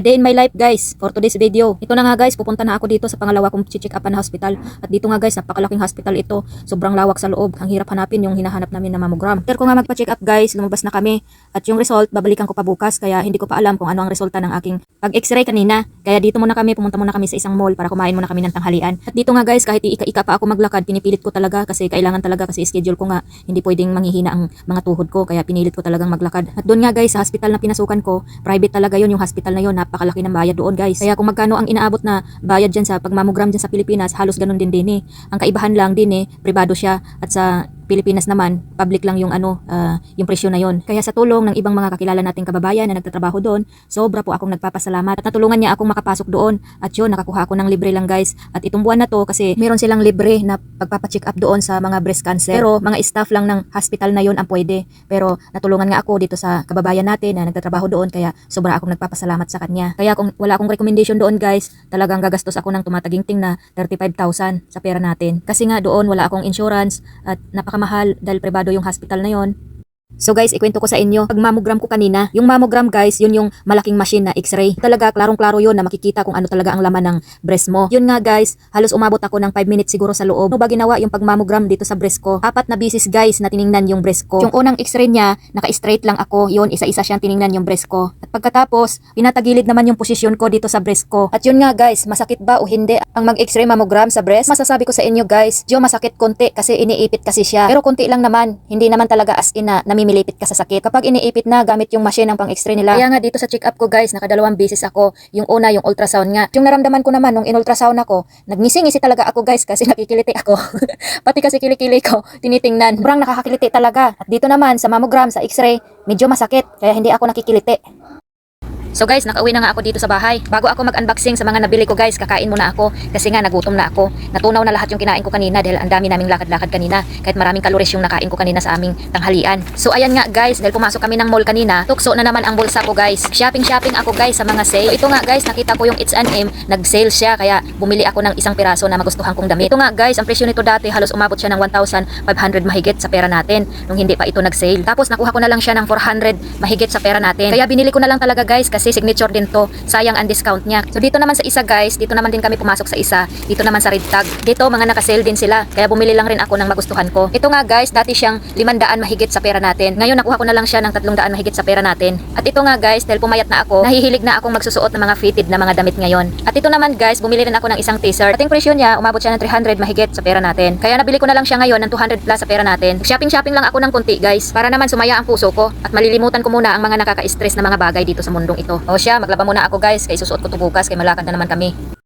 A day in my life guys for today's video. Ito na nga guys, pupunta na ako dito sa pangalawa kong check up na hospital. At dito nga guys, napakalaking hospital ito. Sobrang lawak sa loob. Ang hirap hanapin yung hinahanap namin na mammogram. After ko nga magpa-check up guys, lumabas na kami. At yung result, babalikan ko pa bukas. Kaya hindi ko pa alam kung ano ang resulta ng aking pag-x-ray kanina. Kaya dito muna kami, pumunta muna kami sa isang mall para kumain muna kami ng tanghalian. At dito nga guys, kahit ika-ika pa ako maglakad, pinipilit ko talaga kasi kailangan talaga kasi schedule ko nga. Hindi pwedeng manghihina ang mga tuhod ko. Kaya pinilit ko talagang maglakad. At doon nga guys, sa hospital na pinasukan ko, private talaga yon yung hospital na yon napakalaki ng bayad doon guys. Kaya kung magkano ang inaabot na bayad dyan sa pagmamogram dyan sa Pilipinas, halos ganun din din eh. Ang kaibahan lang din eh, privado siya at sa Pilipinas naman, public lang yung ano, ah, yung presyo na yon. Kaya sa tulong ng ibang mga kakilala nating kababayan na nagtatrabaho doon, sobra po akong nagpapasalamat. At natulungan niya akong makapasok doon. At yun, nakakuha ako ng libre lang guys. At itong buwan na to kasi meron silang libre na pagpapacheck up doon sa mga breast cancer. Pero mga staff lang ng hospital na yon ang pwede. Pero natulungan nga ako dito sa kababayan natin na nagtatrabaho doon kaya sobra akong nagpapasalamat sa kanya. Kaya kung wala akong recommendation doon guys, talagang gagastos ako ng tumataginting na 35,000 sa pera natin. Kasi nga doon wala akong insurance at napakamahal dahil privado yung hospital na yon. So guys, ikwento ko sa inyo, pag mammogram ko kanina, yung mammogram guys, yun yung malaking machine na x-ray. Talaga, klarong-klaro yun na makikita kung ano talaga ang laman ng breast mo. Yun nga guys, halos umabot ako ng 5 minutes siguro sa loob. Ano ba ginawa yung pag mammogram dito sa breast ko? Apat na bisis guys na tiningnan yung breast ko. Yung unang x-ray niya, naka-straight lang ako. Yun, isa-isa siyang tiningnan yung breast ko. At pagkatapos, pinatagilid naman yung posisyon ko dito sa breast ko. At yun nga guys, masakit ba o hindi ang mag-x-ray mammogram sa breast? Masasabi ko sa inyo guys, Diyo masakit konti kasi iniipit kasi siya. Pero konti lang naman, hindi naman talaga as in na namimilipit ka sa sakit. Kapag iniipit na gamit yung machine ng pang-x-ray nila. Kaya nga dito sa check-up ko guys, nakadalawang beses ako. Yung una, yung ultrasound nga. Yung naramdaman ko naman nung in-ultrasound ako, nagngisi-ngisi talaga ako guys kasi nakikiliti ako. Pati kasi kilikili ko, tinitingnan. Sobrang nakakakiliti talaga. At dito naman sa mammogram, sa x-ray, medyo masakit. Kaya hindi ako nakikiliti. So guys, nakauwi na nga ako dito sa bahay. Bago ako mag-unboxing sa mga nabili ko guys, kakain muna ako kasi nga nagutom na ako. Natunaw na lahat yung kinain ko kanina dahil ang dami naming lakad-lakad kanina. Kahit maraming kaloris yung nakain ko kanina sa aming tanghalian. So ayan nga guys, dahil pumasok kami ng mall kanina, tukso na naman ang bulsa ko guys. Shopping-shopping ako guys sa mga sale. So, ito nga guys, nakita ko yung H&M, nag-sale siya kaya bumili ako ng isang piraso na magustuhan kong damit. Ito nga guys, ang presyo nito dati halos umabot siya ng 1,500 mahigit sa pera natin nung hindi pa ito nag-sale. Tapos nakuha ko na lang siya ng 400 mahigit sa pera natin. Kaya binili ko na lang talaga guys kasi signature din to. Sayang ang discount niya. So dito naman sa isa guys, dito naman din kami pumasok sa isa. Dito naman sa red tag. Dito mga naka-sale din sila. Kaya bumili lang rin ako ng magustuhan ko. Ito nga guys, dati siyang 500 mahigit sa pera natin. Ngayon nakuha ko na lang siya ng 300 mahigit sa pera natin. At ito nga guys, dahil pumayat na ako, nahihilig na akong magsusuot ng mga fitted na mga damit ngayon. At ito naman guys, bumili rin ako ng isang t-shirt. Ating presyo niya, umabot siya ng 300 mahigit sa pera natin. Kaya nabili ko na lang siya ngayon ng 200 plus sa pera natin. Shopping-shopping lang ako ng konti guys, para naman sumaya ang puso ko at malilimutan ko muna ang mga nakaka-stress na mga bagay dito sa mundong ito. O siya, maglaba muna ako guys, kay susuot ko to bukas, kay malakad na naman kami.